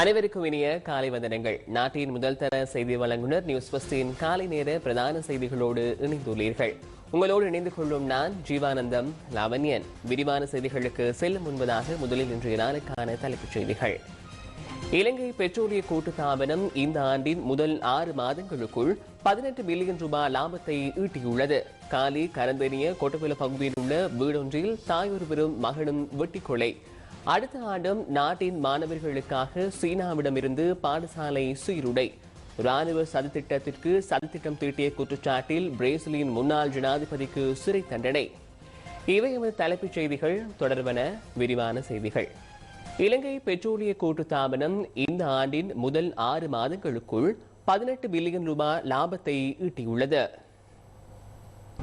அனைவருக்கும் இனிய காலை வந்தனங்கள். நாட்டின் முதல் தர செய்தி வழங்குனர் நியூஸ் பஸ்டின் காலை நேர பிரதான செய்திகளோடு இணைந்துள்ளீர்கள். உங்களோடு இணைந்து கொள்ளும் நான் ஜீவானந்தம் லாவண்யன். விரிவான செய்திகளுக்கு செல்லும் முன்பதாக முதலில் இன்றைய நாளுக்கான தலைப்புச் செய்திகள். இலங்கை பெட்ரோலிய கூட்டுத்தாபனம் இந்த ஆண்டின் முதல் ஆறு மாதங்களுக்குள் பதினெட்டு பில்லியன் ரூபாய் லாபத்தை ஈட்டியுள்ளது. காலி கரந்தெறிய கொட்டவில பகுதியில் உள்ள வீடொன்றில் தாயொருவரும் மகனும் வெட்டிக்கொலை கொலை. அடுத்த ஆண்டும் நாட்டின் மாணவர்களுக்காக சீனாவிடமிருந்து பாடசாலை சீருடை. ராணுவ சதித்திட்டத்திற்கு சதித்திட்டம் தீட்டிய குற்றச்சாட்டில் பிரேசிலின் முன்னாள் ஜனாதிபதிக்கு சிறை தண்டனை. இவை எமது தலைப்புச் செய்திகள். தொடர்பன விரிவான செய்திகள். இலங்கை பெட்ரோலிய கூட்டுத்தாபனம் இந்த ஆண்டின் முதல் ஆறு மாதங்களுக்குள் பதினெட்டு பில்லியன் ரூபாய் லாபத்தை ஈட்டியுள்ளது.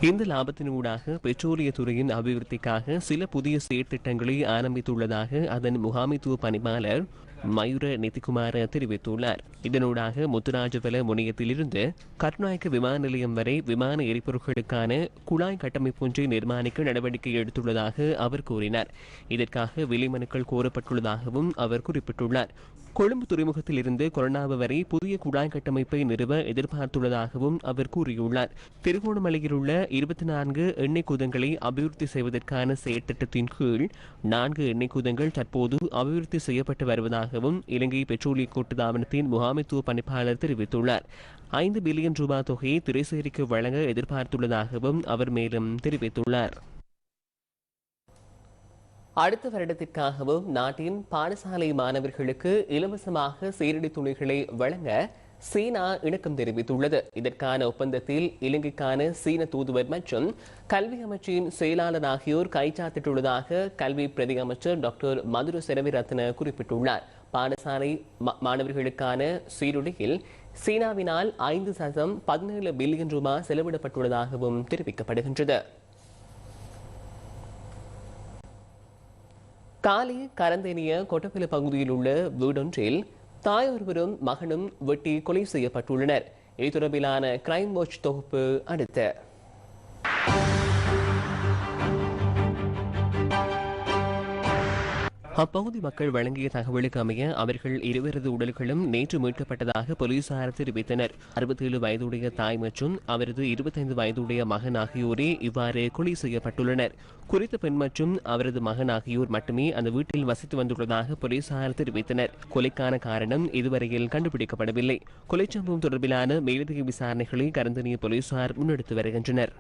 இந்த லாபத்தினூடாக பெட்ரோலிய துறையின் அபிவிருத்திக்காக சில புதிய செயற்திட்டங்களை ஆரம்பித்துள்ளதாக அதன் முகாமைத்துவ பணிப்பாளர் மயூர நிதிகுமார தெரிவித்துள்ளார். இதனூடாக முத்துராஜவல முனையத்திலிருந்து கர்நாயக்க விமான நிலையம் வரை விமான எரிபொருட்களுக்கான குழாய் கட்டமைப்பு ஒன்றை நிர்மாணிக்க நடவடிக்கை எடுத்துள்ளதாக அவர் கூறினார். இதற்காக விலைமனுக்கள் கோரப்பட்டுள்ளதாகவும் அவர் குறிப்பிட்டுள்ளார். கொழும்பு துறைமுகத்தில் இருந்து கொரோனாவு வரை புதிய குழாய் கட்டமைப்பை நிறுவ எதிர்பார்த்துள்ளதாகவும் அவர் கூறியுள்ளார். திருகோணமலையில் உள்ள இருபத்தி நான்கு எண்ணெய் குதங்களை அபிவிருத்தி செய்வதற்கான செயற்திட்டத்தின் கீழ் நான்கு எண்ணெய் குதங்கள் தற்போது அபிவிருத்தி செய்யப்பட்டு வருவதாக வருவதாகவும் இலங்கை பெட்ரோலிய கூட்டு தாபனத்தின் முகாமைத்துவ பணிப்பாளர் தெரிவித்துள்ளார். ஐந்து பில்லியன் ரூபாய் தொகையை திரைசேரிக்கு வழங்க எதிர்பார்த்துள்ளதாகவும் அவர் மேலும் தெரிவித்துள்ளார். அடுத்த வருடத்திற்காகவும் நாட்டின் பாடசாலை மாணவர்களுக்கு இலவசமாக சீரடி துணிகளை வழங்க சீனா இணக்கம் தெரிவித்துள்ளது. இதற்கான ஒப்பந்தத்தில் இலங்கைக்கான சீன தூதுவர் மற்றும் கல்வி அமைச்சின் செயலாளர் ஆகியோர் கைச்சாத்திட்டுள்ளதாக கல்வி பிரதி அமைச்சர் டாக்டர் மதுர செரவிரத்ன குறிப்பிட்டுள்ளார். பாடசாலை மா- மாணவர்களுக்கான சீருடையில் சீனாவினால் ஐந்து சதம் பதினேழு பில்லியன் ரூபாய் செலவிடப்பட்டுள்ளதாகவும் தெரிவிக்கப்படுகின்றது. காலி கரந்தேனிய கொட்டப்பில பகுதியில் உள்ள வீடொன்றில் தாயொருவரும் மகனும் வெட்டி கொலை செய்யப்பட்டுள்ளனர். இது தொடர்பிலான கிரைம் வாட்ச் தொகுப்பு அடுத்த. அப்பகுதி மக்கள் வழங்கிய தகவலுக்கு அமைய அவர்கள் இருவரது உடல்களும் நேற்று மீட்கப்பட்டதாக போலீசார் தெரிவித்தனர். அறுபத்தேழு வயதுடைய தாய் மற்றும் அவரது இருபத்தைந்து வயதுடைய மகன் ஆகியோரே இவ்வாறு கொலை செய்யப்பட்டுள்ளனர். குறித்த பெண் மற்றும் அவரது மகன் ஆகியோர் மட்டுமே அந்த வீட்டில் வசித்து வந்துள்ளதாக போலீசார் தெரிவித்தனர். கொலைக்கான காரணம் இதுவரையில் கண்டுபிடிக்கப்படவில்லை. கொலை சம்பவம் தொடர்பிலான மேலதிக விசாரணைகளை கரந்தனிய போலீசார் முன்னெடுத்து வருகின்றனர்.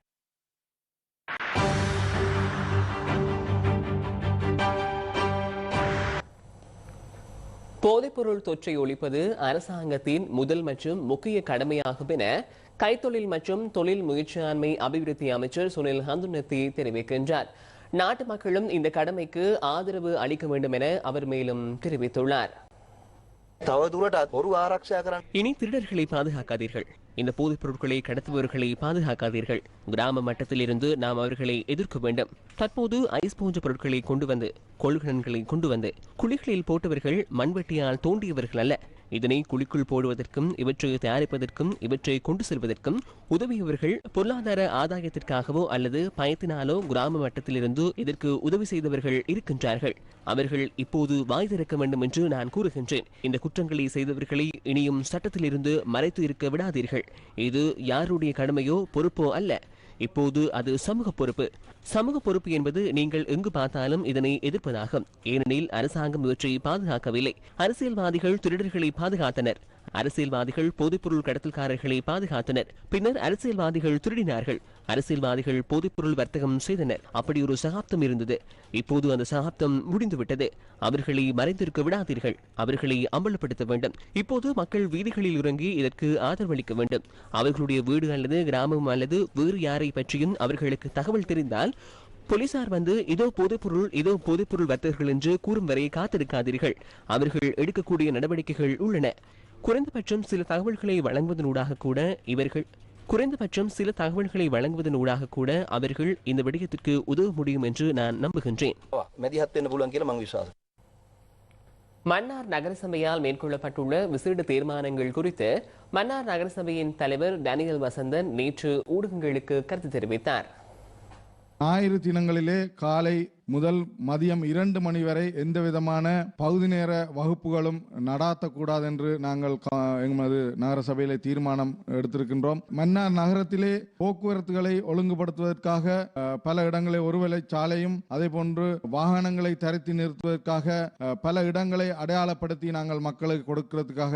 போதைப்பொருள் தொற்றை ஒழிப்பது அரசாங்கத்தின் முதல் மற்றும் முக்கிய கடமையாகும் என கைத்தொழில் மற்றும் தொழில் முயற்சியாண்மை அபிவிருத்தி அமைச்சர் சுனில் ஹந்துனத்தி தெரிவிக்கின்றார். நாட்டு மக்களும் இந்த கடமைக்கு ஆதரவு அளிக்க வேண்டும் என அவர் மேலும் தெரிவித்துள்ளார். தவதுரடாத் ஒரு இனி திருடர்களை பாதுகாக்காதீர்கள். இந்த போதைப் பொருட்களை கடத்துபவர்களை பாதுகாக்காதீர்கள். கிராம மட்டத்திலிருந்து நாம் அவர்களை எதிர்க்க வேண்டும். தற்போது ஐஸ் போன்ற பொருட்களை கொண்டு வந்து கொள்கலன்களை கொண்டு வந்து குழிகளில் போட்டவர்கள் மண்வெட்டியால் தோண்டியவர்கள் அல்ல. இதனை குழிக்குள் போடுவதற்கும் இவற்றை தயாரிப்பதற்கும் இவற்றை கொண்டு செல்வதற்கும் உதவியவர்கள் பொருளாதார ஆதாயத்திற்காகவோ அல்லது பயத்தினாலோ கிராம மட்டத்திலிருந்து இதற்கு உதவி செய்தவர்கள் இருக்கின்றார்கள். அவர்கள் இப்போது வாய் திறக்க வேண்டும் என்று நான் கூறுகின்றேன். இந்த குற்றங்களை செய்தவர்களை இனியும் சட்டத்திலிருந்து மறைத்து இருக்க விடாதீர்கள். இது யாருடைய கடமையோ பொறுப்போ அல்ல. இப்போது அது சமூக பொறுப்பு. சமூக பொறுப்பு என்பது நீங்கள் எங்கு பார்த்தாலும் இதனை எதிர்ப்பதாகும். ஏனெனில் அரசாங்கம் இவற்றை பாதுகாக்கவில்லை. அரசியல்வாதிகள் திருடர்களை பாதுகாத்தனர். அரசியல்வாதிகள் போதைப்பொருள் கடத்தல்காரர்களை பாதுகாத்தனர். பின்னர் அரசியல்வாதிகள் திருடினார்கள். அரசியல்வாதிகள் போதைப்பொருள் வர்த்தகம் செய்தனர். அப்படி ஒரு சகாப்தம் இருந்தது. இப்போது அந்த சகாப்தம் முடிந்துவிட்டது. அவர்களை மறைந்திருக்க விடாதீர்கள். அவர்களை அம்பலப்படுத்த வேண்டும். இப்போது மக்கள் வீதிகளில் இறங்கி இதற்கு ஆதரவளிக்க வேண்டும். அவர்களுடைய வீடு அல்லது கிராமம் அல்லது வேறு யாரை பற்றியும் அவர்களுக்கு தகவல் தெரிந்தால் போலீசார் வந்து இதோ போதைப்பொருள் இதோ போதைப்பொருள் வர்த்தகர்கள் என்று கூறும் வரை காத்திருக்காதீர்கள். அவர்கள் எடுக்கக்கூடிய நடவடிக்கைகள் உள்ளன. குறைந்தபட்சம் சில தகவல்களை வழங்குவதனூடாக கூட இவர்கள் குறைந்தபட்சம் சில தகவல்களை வழங்குவதனூடாக கூட அவர்கள் இந்த விடயத்திற்கு உதவ முடியும் என்று நான் நம்புகின்றேன். மன்னார் நகரசபையால் மேற்கொள்ளப்பட்டுள்ள விசேட தீர்மானங்கள் குறித்து மன்னார் நகரசபையின் தலைவர் டேனியல் வசந்தன் நேற்று ஊடகங்களுக்கு கருத்து தெரிவித்தார். ஞாயிறு தினங்களிலே காலை முதல் மதியம் இரண்டு மணி வரை எந்த விதமான பகுதி நேர வகுப்புகளும் நடாத்தக்கூடாது என்று நாங்கள் கா- எமது நகர சபையிலே தீர்மானம் எடுத்திருக்கின்றோம். மன்னார் நகரத்திலே போக்குவரத்துகளை ஒழுங்குபடுத்துவதற்காக பல இடங்களில் ஒருவேளை சாலையும் அதே போன்று வாகனங்களை தரித்து நிறுத்துவதற்காக பல இடங்களை அடையாளப்படுத்தி நாங்கள் மக்களுக்கு கொடுக்கிறதுக்காக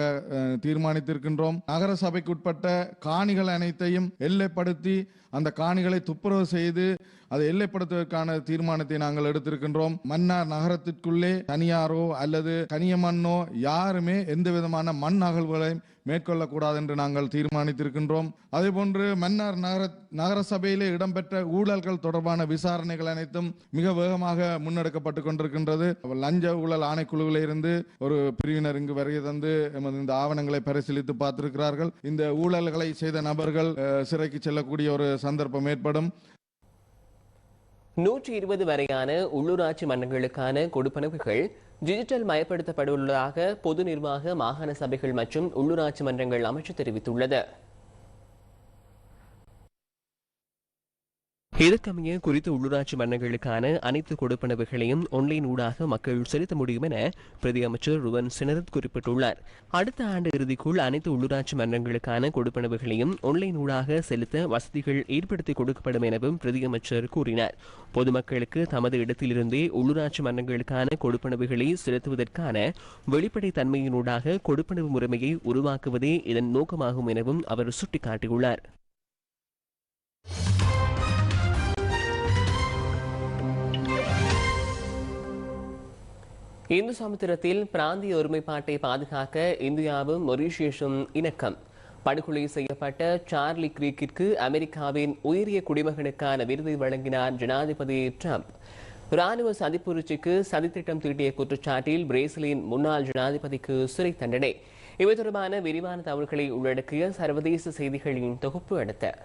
தீர்மானித்திருக்கின்றோம். நகர சபைக்குட்பட்ட காணிகள் அனைத்தையும் எல்லைப்படுத்தி அந்த காணிகளை துப்புரவு செய்து அதை எல்லைப்படுத்துவதற்கான தீர்மானத்தை நாங்கள் எடுத்திருக்கின்றோம். மன்னார் நகரத்திற்குள்ளே தனியாரோ அல்லது கனியமண்ணோ யாருமே எந்த விதமான மண் அகழ்வுகளையும் மேற்கொள்ளக்கூடாது என்று நாங்கள் தீர்மானித்திருக்கின்றோம். அதேபோன்று மன்னார் நகர நகர சபையிலே இடம்பெற்ற ஊழல்கள் தொடர்பான விசாரணைகள் அனைத்தும் மிக வேகமாக முன்னெடுக்கப்பட்டு கொண்டிருக்கின்றது. லஞ்ச ஊழல் ஆணைக்குழுவிலிருந்து ஒரு பிரிவினர் இங்கு வருகை தந்து எமது இந்த ஆவணங்களை பரிசீலித்து பார்த்திருக்கிறார்கள். இந்த ஊழல்களை செய்த நபர்கள் சிறைக்கு செல்லக்கூடிய ஒரு சந்தர்ப்பம் ஏற்படும். நூற்றி இருபது வரையான உள்ளூராட்சி மன்றங்களுக்கான கொடுப்பனவுகள் டிஜிட்டல் மயப்படுத்தப்படவுள்ளதாக பொது நிர்வாக மாகாண சபைகள் மற்றும் உள்ளூராட்சி மன்றங்கள் அமைச்சு தெரிவித்துள்ளது. இதற்கமைய குறித்த உள்ளூராட்சி மன்னங்களுக்கான அனைத்து கொடுப்பனவுகளையும் ஆன்லைன் ஊடாக மக்கள் செலுத்த முடியும் என பிரதி அமைச்சர் ருவன் சினரத் குறிப்பிட்டுள்ளார். அடுத்த ஆண்டு இறுதிக்குள் அனைத்து உள்ளூராட்சி மன்றங்களுக்கான கொடுப்பனவுகளையும் ஆன்லைன் ஊடாக செலுத்த வசதிகள் ஏற்படுத்தி கொடுக்கப்படும் எனவும் பிரதி அமைச்சர் கூறினார். பொதுமக்களுக்கு தமது இடத்திலிருந்தே உள்ளூராட்சி மன்றங்களுக்கான கொடுப்பனவுகளை செலுத்துவதற்கான வெளிப்படைத் தன்மையினூடாக கொடுப்பனவு முறைமையை உருவாக்குவதே இதன் நோக்கமாகும் எனவும் அவர் சுட்டிக்காட்டியுள்ளார். இந்து சமுத்திரத்தில் பிராந்திய ஒருமைப்பாட்டை பாதுகாக்க இந்தியாவும் மொரீஷியஸும் இணக்கம். படுகொலை செய்யப்பட்ட சார்லி கிரீக்கிற்கு அமெரிக்காவின் உயரிய குடிமகனுக்கான விருதை வழங்கினார் ஜனாதிபதி ட்ரம்ப். ராணுவ சதிப்புரட்சிக்கு சதித்திட்டம் தீட்டிய குற்றச்சாட்டில் பிரேசிலின் முன்னாள் ஜனாதிபதிக்கு சிறை தண்டனை. இவை தொடர்பான விரிவான தகவல்களை உள்ளடக்கிய சர்வதேச செய்திகளின் தொகுப்பு அடுத்த.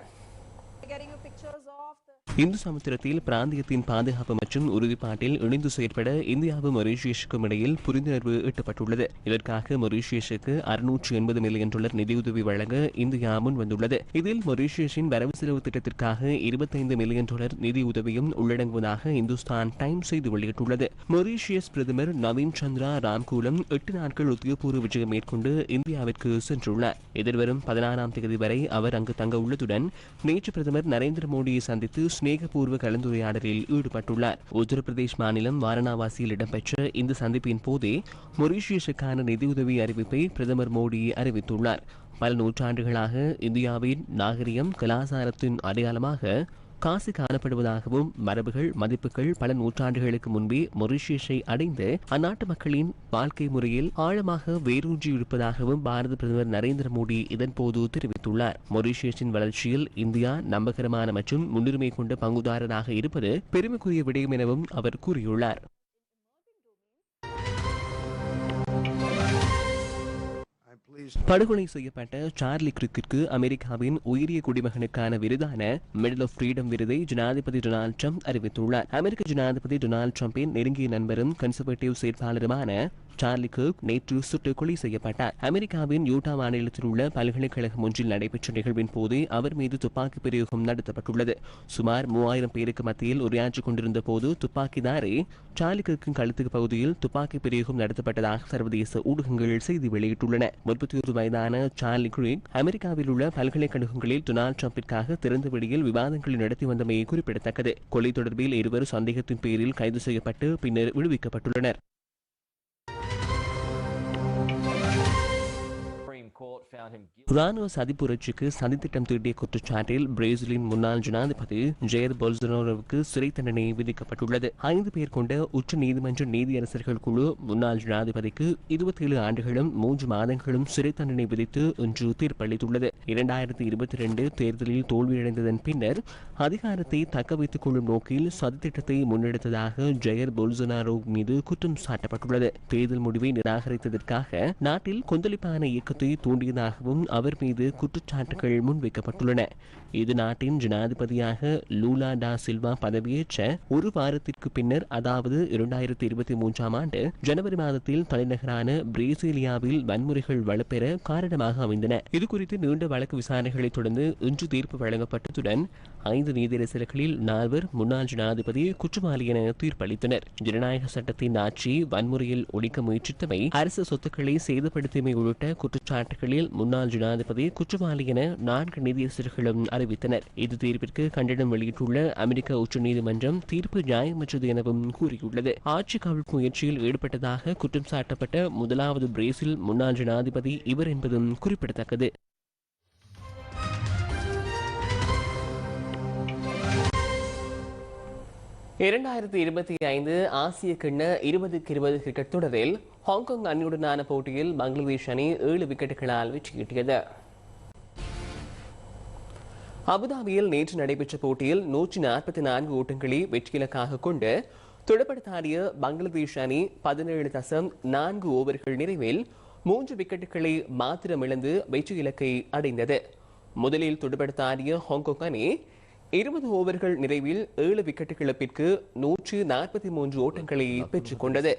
இந்து சமுத்திரத்தில் பிராந்தியத்தின் பாதுகாப்பு மற்றும் உறுதிப்பாட்டில் இணைந்து செயற்பட இந்தியாவும் மொரீஷியஸுக்கும் இடையில் புரிந்துணர்வு எட்டப்பட்டுள்ளது. இதற்காக மொரீஷியஸுக்கு அறுநூற்று எண்பது மில்லியன் டாலர் நிதியுதவி வழங்க இந்தியா முன் வந்துள்ளது இதில் மொரீஷியஸின் வரவு செலவு திட்டத்திற்காக இருபத்தைந்து மில்லியன் டாலர் நிதி உதவியும் உள்ளடங்குவதாக இந்துஸ்தான் டைம்ஸ் செய்தி வெளியிட்டுள்ளது. மொரீஷியஸ் பிரதமர் நவீன் சந்திரா ராம்கூலம் எட்டு நாட்கள் உத்தியோகபூர்வ விஜயம் மேற்கொண்டு இந்தியாவிற்கு சென்றுள்ளார். எதிர்வரும் பதினாறாம் தேதி வரை அவர் அங்கு தங்க உள்ளதுடன் நேற்று பிரதமர் நரேந்திர மோடியை சந்தித்து சிநேகபூர்வ கலந்துரையாடலில் ஈடுபட்டுள்ளார். உத்தரப்பிரதேஷ் மாநிலம் வாரணாவாசியில் இடம்பெற்ற இந்த சந்திப்பின் போதே மொரீஷியஸுக்கான நிதியுதவி அறிவிப்பை பிரதமர் மோடி அறிவித்துள்ளார். பல நூற்றாண்டுகளாக இந்தியாவின் நாகரிகம் கலாச்சாரத்தின் அடையாளமாக காசு காணப்படுவதாகவும் மரபுகள் மதிப்புகள் பல நூற்றாண்டுகளுக்கு முன்பே மொரிஷியஸை அடைந்து அந்நாட்டு மக்களின் வாழ்க்கை முறையில் ஆழமாக வேரூன்றியிருப்பதாகவும் பாரத பிரதமர் நரேந்திர மோடி இதன்போது தெரிவித்துள்ளார். மொரிஷியஸின் வளர்ச்சியில் இந்தியா நம்பகரமான மற்றும் முன்னுரிமை கொண்ட பங்குதாரராக இருப்பது பெருமைக்குரிய விடயம் எனவும் அவர் கூறியுள்ளார். படுகொலை செய்யப்பட்ட சார்லி கிரிக்கிற்கு அமெரிக்காவின் உயரிய குடிமகனுக்கான விருதான மெடல் ஆஃப் ஃப்ரீடம் விருதை ஜனாதிபதி டொனால்ட் ட்ரம்ப் அறிவித்துள்ளார். அமெரிக்க ஜனாதிபதி டொனால்ட் ட்ரம்பின் நெருங்கிய நண்பரும் கன்சர்வேட்டிவ் செயற்பாளருமான சார்லி கர்க் நேற்று சுட்டு கொலை செய்யப்பட்டார். அமெரிக்காவின் யூட்டா மாநிலத்தில் உள்ள பல்கலைக்கழகம் ஒன்றில் நடைபெற்ற நிகழ்வின் போது அவர் மீது துப்பாக்கி பிரயோகம் நடத்தப்பட்டுள்ளது. சுமார் மூவாயிரம் பேருக்கு மத்தியில் உரையாற்றிக் கொண்டிருந்த போது துப்பாக்கிதாரே சார்லி கர்க்கின் கழுத்துக்கு பகுதியில் துப்பாக்கி பிரயோகம் நடத்தப்பட்டதாக சர்வதேச ஊடகங்கள் செய்தி வெளியிட்டுள்ளன. முப்பத்தி ஒரு வயதான சார்லி கிரிக் அமெரிக்காவில் உள்ள பல்கலைக்கழகங்களில் டொனால்ட் ட்ரம்பிற்காக திறந்த வெளியில் விவாதங்களை நடத்தி வந்தமை குறிப்பிடத்தக்கது. கொலை தொடர்பில் இருவர் சந்தேகத்தின் பேரில் கைது செய்யப்பட்டு பின்னர் விடுவிக்கப்பட்டுள்ளனர். Supreme Court found சதிப்புரட்சிக்கு சதித்திட்டம் தீட்டிய குற்றச்சாட்டில் பிரேசிலின் முன்னாள் ஜனாதிபதி ஜெயர் பொல்சனோரோவுக்கு சிறை தண்டனை விதிக்கப்பட்டுள்ளது ஐந்து பேர் கொண்ட உச்ச நீதிமன்ற நீதியரசர்கள் குழு முன்னாள் ஜனாதிபதிக்கு இருபத்தி ஏழு ஆண்டுகளும் மூன்று மாதங்களும் சிறை தண்டனை விதித்து இன்று தீர்ப்பளித்துள்ளது. இரண்டாயிரத்தி இருபத்தி ரெண்டு தேர்தலில் தோல்வியடைந்ததன் பின்னர் அதிகாரத்தை தக்க வைத்துக் கொள்ளும் நோக்கில் சதித்திட்டத்தை முன்னெடுத்ததாக ஜெயர் பொல்சனாரோ மீது குற்றம் சாட்டப்பட்டுள்ளது. தேர்தல் முடிவை நிராகரித்ததற்காக நாட்டில் கொந்தளிப்பான இயக்கத்தை தூண்டியதாக இருப்பதாகவும் அவர் மீது குற்றச்சாட்டுகள் முன்வைக்கப்பட்டுள்ளன. இது நாட்டின் ஜனாதிபதியாக லூலா டா சில்வா பதவியேற்ற ஒரு வாரத்திற்கு பின்னர் அதாவது இரண்டாயிரத்தி இருபத்தி மூன்றாம் ஆண்டு ஜனவரி மாதத்தில் தலைநகரான பிரேசிலியாவில் வன்முறைகள் வலுப்பெற காரணமாக அமைந்தன. இதுகுறித்து நீண்ட வழக்கு விசாரணைகளை தொடர்ந்து இன்று தீர்ப்பு வழங்கப்பட்டதுடன் ஐந்து நீதியரசர்களில் நால்வர் முன்னாள் ஜனாதிபதி குற்றவாளி என தீர்ப்பளித்தனர். ஜனநாயக சட்டத்தின் ஆட்சி வன்முறையில் ஒழிக்க முயற்சித்தமை அரசு சொத்துக்களை சேதப்படுத்தியமை உள்ளிட்ட குற்றச்சாட்டுகளில் முன்னாள் ஜனாதிபதி குற்றவாளி என நான்கு நீதியரசர்களும் அறிவித்தனர். இது தீர்ப்பிற்கு கண்டனம் வெளியிட்டுள்ள அமெரிக்க உச்சநீதிமன்றம் தீர்ப்பு நியாயமற்றது எனவும் கூறியுள்ளது. ஆட்சி கவிழ்ப்பு முயற்சியில் ஈடுபட்டதாக குற்றம் சாட்டப்பட்ட முதலாவது பிரேசில் முன்னாள் ஜனாதிபதி இவர் என்பதும் குறிப்பிடத்தக்கது. இரண்டாயிரத்தி இருபத்தி ஐந்து ஆசிய கிண்ண இருபதுக்கு இருபது கிரிக்கெட் தொடரில் ஹாங்காங் அணியுடனான போட்டியில் பங்களாதேஷ் அணி ஏழு விக்கெட்டுகளால் வெற்றியீட்டியது அபுதாபியில் நேற்று நடைபெற்ற போட்டியில் நூற்றி நாற்பத்தி நான்கு ஓட்டங்களை வெற்றியிலக்காக கொண்டு துடுப்படுத்தாடிய பங்களாதேஷ் அணி பதினேழு தசம் நான்கு ஓவர்கள் நிறைவில் மூன்று விக்கெட்டுகளை மாத்திரம் இழந்து வெற்றி இலக்கை அடைந்தது. முதலில் துடுப்படுத்தாடிய ஹாங்காங் அணி இருபது ஓவர்கள் நிறைவில் ஏழு விக்கெட் இழப்பிற்கு நூற்று நாற்பத்தி மூன்று ஓட்டங்களை பெற்றுக் கொண்டது.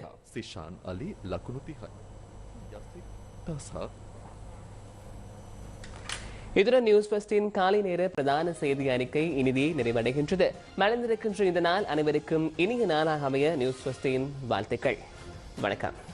இதுடன் நியூஸ் பஸ்டின் காலை நேர பிரதான செய்தி அறிக்கை இனிதே நிறைவடைகின்றது. மலர்ந்திருக்கின்ற இந்த நாள் அனைவருக்கும் இனிய நாளாக அமைய நியூஸ் பஸ்டின் வாழ்த்துக்கள். வணக்கம்.